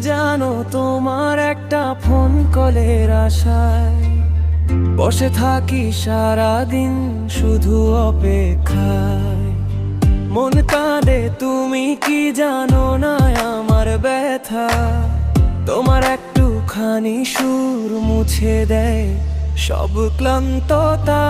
জানো তোমার একটা ফোন কলের আশায়। বসে থাকি সারা দিন শুধু অপেক্ষায়। মন কাঁদে, তুমি কি জানো না আমার ব্যথা? তোমার একটুখানি সুর মুছে দেয় সব ক্লান্ততা।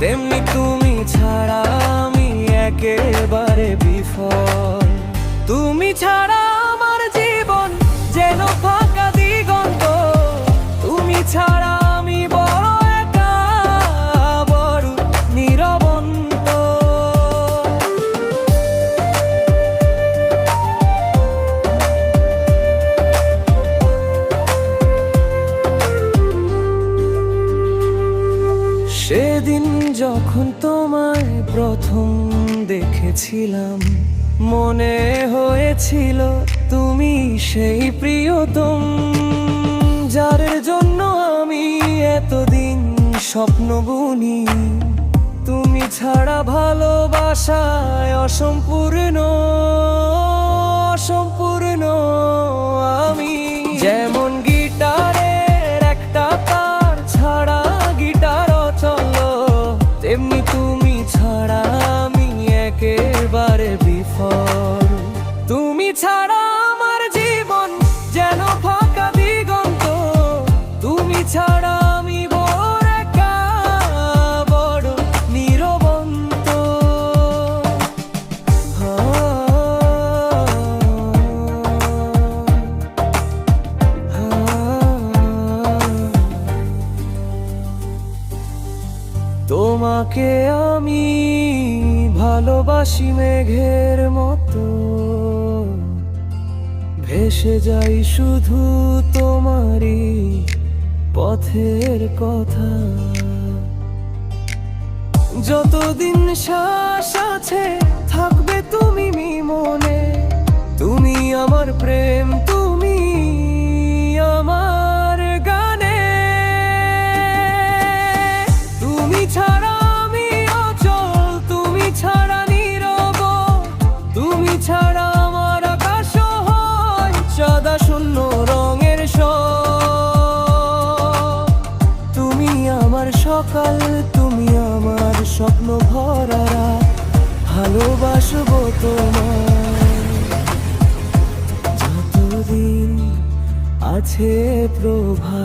তেমনি তুমি ছাড়া আমি একেবারে বিফল। তুমি ছাড়া যখন তোমায় প্রথম দেখেছিলাম, মনে হয়েছিল তুমি সেই প্রিয়তম, যার জন্য আমি এতদিন স্বপ্ন বুনি তুমি ছাড়া ভালোবাসায় অসম্পূর্ণ অসম্পূর্ণ। একেবারে বিফল। তুমি ছাড়া তোমাকে আমি ভালোবাসি মেঘের মতো। ভেসে যাই শুধু তোমারই পথের কথা। যতদিন শ্বাস আছে, থাকবে তুমি মনে। তুমি আমার প্রেম সকাল তুমি আমার স্বপ্ন ভরা ভালোবাসবো তোমায়। যতদিন আছে প্রভা